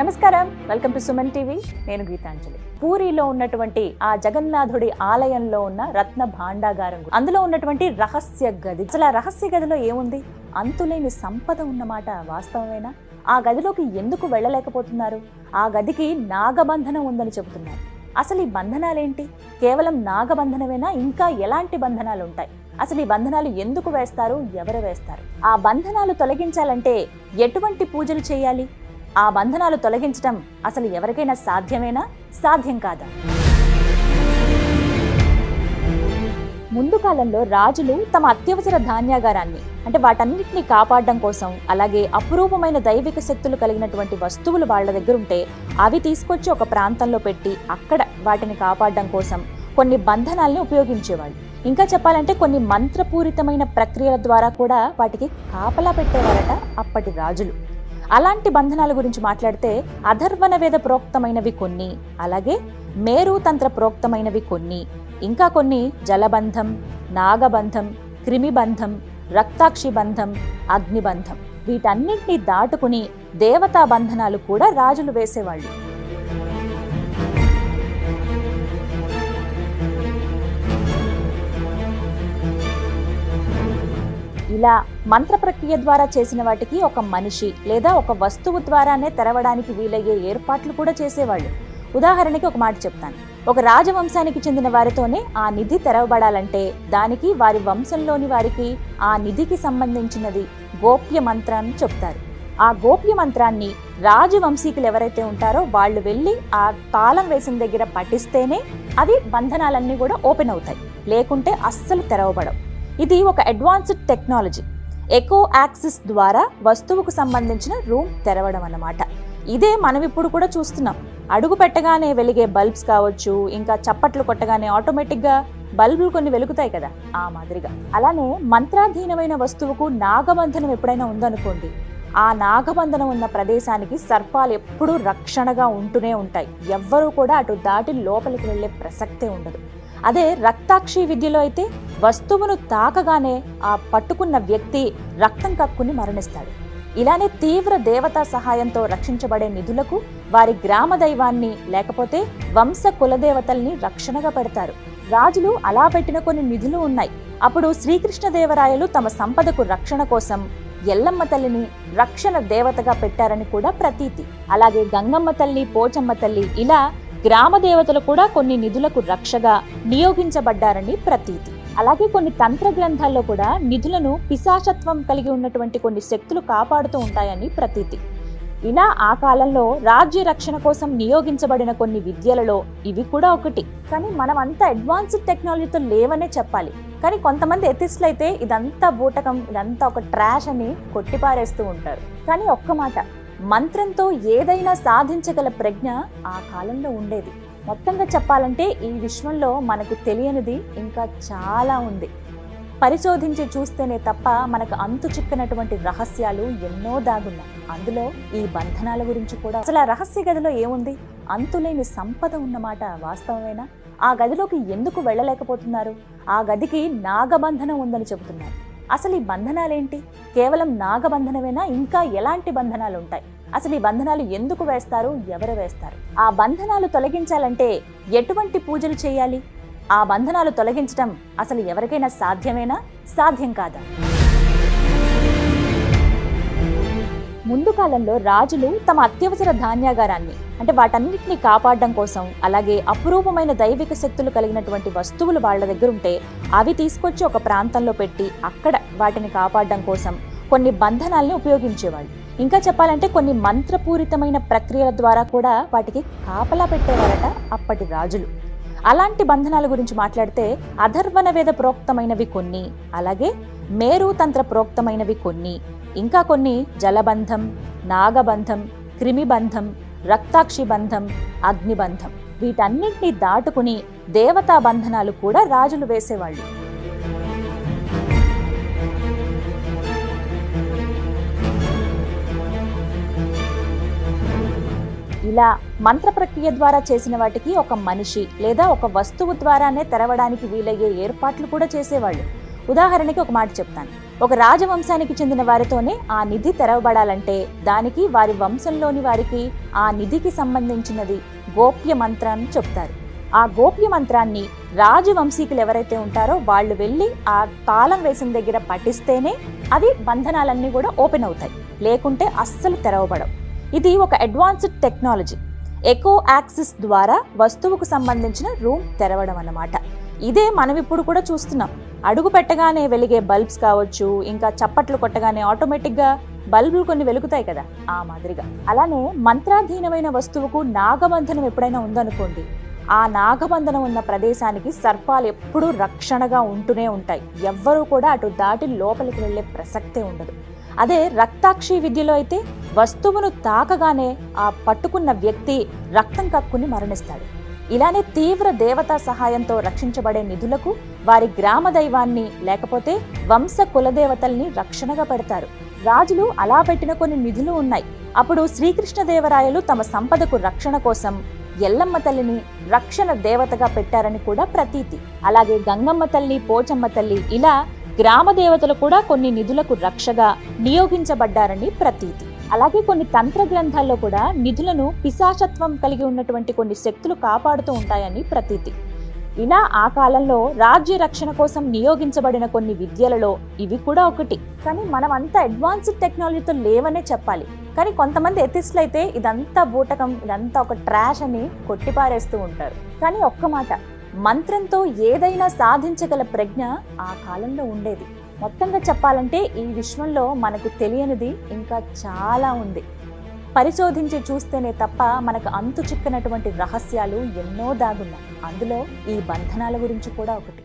నమస్కారం. Welcome to Suman TV. నేను గీతాంజలి. పూరిలో ఉన్నటువంటి ఆ జగన్నాథుడి ఆలయంలో ఉన్న రత్న భాండాగారం అందులో ఉన్నటువంటి రహస్య గది. అసలు ఆ రహస్య గదిలో ఏముంది? అంతులేని సంపద ఉన్నమాట వాస్తవమేనా? ఆ గదిలోకి ఎందుకు వెళ్ళలేకపోతున్నారు? ఆ గదికి నాగబంధనం ఉందని చెబుతున్నారు. అసలు ఈ బంధనాలేంటి? కేవలం నాగబంధనమేనా? ఇంకా ఎలాంటి బంధనాలు ఉంటాయి అసలు ఈ బంధనాలు ఎందుకు వేస్తారు? ఎవరు వేస్తారు? ఆ బంధనాలు తొలగించాలంటే ఎటువంటి పూజలు చేయాలి? ఆ బంధనాలు తొలగించడం అసలు ఎవరికైనా సాధ్యమేనా? సాధ్యం కాదా? ముందు కాలంలో రాజులు తమ అత్యవసర ధాన్యాగారాన్ని అంటే వాటన్నిటిని కాపాడడం కోసం అలాగే అపురూపమైన దైవిక శక్తులు కలిగినటువంటి వస్తువులు వాళ్ళ దగ్గర ఉంటే అవి తీసుకొచ్చి ఒక ప్రాంతంలో పెట్టి అక్కడ వాటిని కాపాడడం కోసం కొన్ని బంధనాల్ని ఉపయోగించేవాళ్ళు. ఇంకా చెప్పాలంటే కొన్ని మంత్రపూరితమైన ప్రక్రియల ద్వారా కూడా వాటికి కాపలా పెట్టేవారట అప్పటి రాజులు. అలాంటి బంధనాల గురించి మాట్లాడితే అధర్వణ వేద ప్రోక్తమైనవి కొన్ని. అలాగే మేరుతంత్ర ప్రోక్తమైనవి కొన్ని. ఇంకా కొన్ని జలబంధం నాగబంధం క్రిమిబంధం రక్తాక్షి బంధం అగ్నిబంధం. వీటన్నింటినీ దాటుకుని దేవతా బంధనాలు కూడా రాజులు వేసేవాళ్ళు. ఇలా మంత్ర ప్రక్రియ ద్వారా చేసిన వాటికి ఒక మనిషి లేదా ఒక వస్తువు ద్వారానే తెరవడానికి వీలయ్యే ఏర్పాట్లు కూడా చేసేవాళ్ళు. ఉదాహరణకి ఒక మాట చెప్తాను. ఒక రాజవంశానికి చెందిన వారితోనే ఆ నిధి తెరవబడాలంటే దానికి వారి వంశంలోని వారికి ఆ నిధికి సంబంధించినది గోప్య మంత్రాన్ని చెప్తారు. ఆ గోప్య మంత్రాన్ని రాజవంశీకులు ఎవరైతే ఉంటారో వాళ్ళు వెళ్ళి ఆ తాళం వేసిన దగ్గర పఠిస్తేనే అవి బంధనాలన్నీ కూడా ఓపెన్ అవుతాయి. లేకుంటే అస్సలు తెరవబడవు. ఇది ఒక అడ్వాన్స్డ్ టెక్నాలజీ ఎకో యాక్సిస్ ద్వారా వస్తువుకు సంబంధించిన రూమ్ తెరవడం అన్నమాట. ఇదే మనం ఇప్పుడు కూడా చూస్తున్నాం. అడుగు పెట్టగానే వెలిగే బల్బ్స్ కావచ్చు ఇంకా చప్పట్లు కొట్టగానే ఆటోమేటిక్గా బల్బులు కొన్ని వెలుగుతాయి కదా ఆ మాదిరిగా. అలానే మంత్రాధీనమైన వస్తువుకు నాగబంధనం ఎప్పుడైనా ఉందనుకోండి ఆ నాగబంధనం ఉన్న ప్రదేశానికి సర్పాలు ఎప్పుడూ రక్షణగా ఉంటూనే ఉంటాయి. ఎవ్వరూ కూడా అటు దాటి లోపలికి వెళ్ళే ప్రసక్తే ఉండదు. అదే రక్తాక్షి విద్యలో అయితే వస్తువును తాకగానే ఆ పట్టుకున్న వ్యక్తి రక్తం కక్కుని మరణిస్తాడు. ఇలానే తీవ్ర దేవతా సహాయంతో రక్షించబడే నిధులకు వారి గ్రామ దైవాన్ని లేకపోతే వంశ కులదేవతల్ని రక్షణగా పెడతారు. రాజులు అలా పెట్టిన కొన్ని నిధులు ఉన్నాయి. అప్పుడు శ్రీకృష్ణదేవరాయలు తమ సంపదకు రక్షణ కోసం ఎల్లమ్మ తల్లిని రక్షణ దేవతగా పెట్టారని కూడా ప్రతీతి. అలాగే గంగమ్మ తల్లి పోచమ్మ తల్లి ఇలా గ్రామ దేవతలు కూడా కొన్ని నిధులకు రక్షగా నియోగించబడ్డారని ప్రతీతి. అలాగే కొన్ని తంత్ర గ్రంథాల్లో కూడా నిధులను పిశాచత్వం కలిగి ఉన్నటువంటి కొన్ని శక్తులు కాపాడుతూ ఉంటాయని ప్రతీతి. ఇలా ఆ కాలంలో రాజ్య రక్షణ కోసం నియోగించబడిన కొన్ని విద్యలలో ఇవి కూడా ఒకటి. కానీ మనం అంత అడ్వాన్స్డ్ టెక్నాలజీతో లేవనే చెప్పాలి. కానీ కొంతమంది ఎథిస్ట్లు అయితే ఇదంతా బూటకం ఇదంతా ఒక ట్రాష్ అని కొట్టిపారేస్తూ ఉంటారు. కానీ ఒక్క మాట మంత్రంతో ఏదైనా సాధించగల ప్రజ్ఞ ఆ కాలంలో ఉండేది. మొత్తంగా చెప్పాలంటే ఈ విశ్వంలో మనకు తెలియనిది ఇంకా చాలా ఉంది. పరిశోధించి చూస్తేనే తప్ప మనకు అంతు చిక్కనటువంటి రహస్యాలు ఎన్నో దాగున్నాయి. అందులో ఈ బంధనాల గురించి కూడా అసలు ఆ రహస్య గదిలో ఏముంది? అంతులేని సంపద ఉన్నమాట వాస్తవమేనా? ఆ గదిలోకి ఎందుకు వెళ్ళలేకపోతున్నారు? ఆ గదికి నాగబంధనం ఉందని చెబుతున్నారు. అసలు ఈ బంధనాలేంటి? కేవలం నాగబంధనమేనా? ఇంకా ఎలాంటి బంధనాలు ఉంటాయి అసలు ఈ బంధనాలు ఎందుకు వేస్తారు? ఎవరు వేస్తారు? ఆ బంధనాలు తొలగించాలంటే ఎటువంటి పూజలు చేయాలి? ఆ బంధనాలు తొలగించడం అసలు ఎవరికైనా సాధ్యమేనా? సాధ్యం కాదా? ముందు కాలంలో రాజులు తమ అత్యవసర ధాన్యాగారాన్ని అంటే వాటన్నిటిని కాపాడడం కోసం అలాగే అపురూపమైన దైవిక శక్తులు కలిగినటువంటి వస్తువులు వాళ్ళ దగ్గర ఉంటే అవి తీసుకొచ్చి ఒక ప్రాంతంలో పెట్టి అక్కడ వాటిని కాపాడడం కోసం కొన్ని బంధనాల్ని ఉపయోగించేవాళ్ళు. ఇంకా చెప్పాలంటే కొన్ని మంత్రపూరితమైన ప్రక్రియల ద్వారా కూడా వాటికి కాపలా పెట్టేవారట అప్పటి రాజులు. అలాంటి బంధనాల గురించి మాట్లాడితే అధర్వణ వేద ప్రోక్తమైనవి కొన్ని అలాగే మేరు తంత్ర ప్రోక్తమైనవి కొన్ని. ఇంకా కొన్ని జలబంధం నాగబంధం క్రిమిబంధం రక్తాక్షి బంధం అగ్నిబంధం. వీటన్నింటినీ దాటుకుని దేవతా బంధనాలు కూడా రాజులు వేసేవాళ్ళు. ఇలా మంత్ర ప్రక్రియ ద్వారా చేసిన వాటికి ఒక మనిషి లేదా ఒక వస్తువు ద్వారానే తెరవడానికి వీలయ్యే ఏర్పాట్లు కూడా చేసేవాళ్ళు. ఉదాహరణకి ఒక మాట చెప్తాను. ఒక రాజవంశానికి చెందిన వారితోనే ఆ నిధి తెరవబడాలంటే దానికి వారి వంశంలోని వారికి ఆ నిధికి సంబంధించినది గోప్య మంత్రాన్ని చెప్తారు. ఆ గోప్య మంత్రాన్ని రాజవంశీకులు ఎవరైతే ఉంటారో వాళ్ళు వెళ్ళి ఆ తాళం వేసిన దగ్గర పఠిస్తేనే అవి బంధనాలన్నీ కూడా ఓపెన్ అవుతాయి. లేకుంటే అస్సలు తెరవబడవు. ఇది ఒక అడ్వాన్స్డ్ టెక్నాలజీ. ఎకో యాక్సిస్ ద్వారా వస్తువుకు సంబంధించిన రూమ్ తెరవడం అన్నమాట. ఇదే మనం ఇప్పుడు కూడా చూస్తున్నాం. అడుగు పెట్టగానే వెలిగే బల్బ్స్ కావచ్చు ఇంకా చప్పట్లు కొట్టగానే ఆటోమేటిక్గా బల్బులు కొన్ని వెలుగుతాయి కదా ఆ మాదిరిగా. అలానే మంత్రాధీనమైన వస్తువుకు నాగబంధనం ఎప్పుడైనా ఉందనుకోండి ఆ నాగబంధనం ఉన్న ప్రదేశానికి సర్పాలు ఎప్పుడూ రక్షణగా ఉంటూనే ఉంటాయి. ఎవ్వరూ కూడా అటు దాటి లోపలికి వెళ్ళే ప్రసక్తే ఉండదు. అదే రక్తాక్షి విద్యలో అయితే వస్తువును తాకగానే ఆ పట్టుకున్న వ్యక్తి రక్తం కక్కుని మరణిస్తాడు. ఇలానే తీవ్ర దేవతా సహాయంతో రక్షించబడే నిధులకు వారి గ్రామ దైవాన్ని లేకపోతే వంశ కులదేవతల్ని రక్షణగా పెడతారు. రాజులు అలా పెట్టిన కొన్ని నిధులు ఉన్నాయి. అప్పుడు శ్రీకృష్ణదేవరాయలు తమ సంపదకు రక్షణ కోసం ఎల్లమ్మ తల్లిని రక్షణ దేవతగా పెట్టారని కూడా ప్రతీతి. అలాగే గంగమ్మ తల్లి పోచమ్మ తల్లి ఇలా గ్రామ దేవతలు కూడా కొన్ని నిధులకు రక్షగా నియోగించబడ్డారని ప్రతీతి. అలాగే కొన్ని తంత్ర గ్రంథాల్లో కూడా నిధులను పిశాచత్వం కలిగి ఉన్నటువంటి కొన్ని శక్తులు కాపాడుతూ ఉంటాయని ప్రతీతి. ఇలా ఆ కాలంలో రాజ్య రక్షణ కోసం నియోగించబడిన కొన్ని విద్యలలో ఇవి కూడా ఒకటి. కానీ మనం అంత అడ్వాన్స్డ్ టెక్నాలజీతో లేవనే చెప్పాలి. కానీ కొంతమంది ఎథిస్ట్లు అయితే ఇదంతా బూటకం ఇదంతా ఒక ట్రాష్ అని కొట్టిపారేస్తూ ఉంటారు. కానీ ఒక్క మాట మంత్రంతో ఏదైనా సాధించగల ప్రజ్ఞ ఆ కాలంలో ఉండేది. మొత్తంగా చెప్పాలంటే ఈ విశ్వంలో మనకు తెలియనిది ఇంకా చాలా ఉంది. పరిశోధించి చూస్తేనే తప్ప మనకు అంతు చిక్కనటువంటి రహస్యాలు ఎన్నో దాగున్నాయి. అందులో ఈ బంధనాల గురించి కూడా ఒకటి.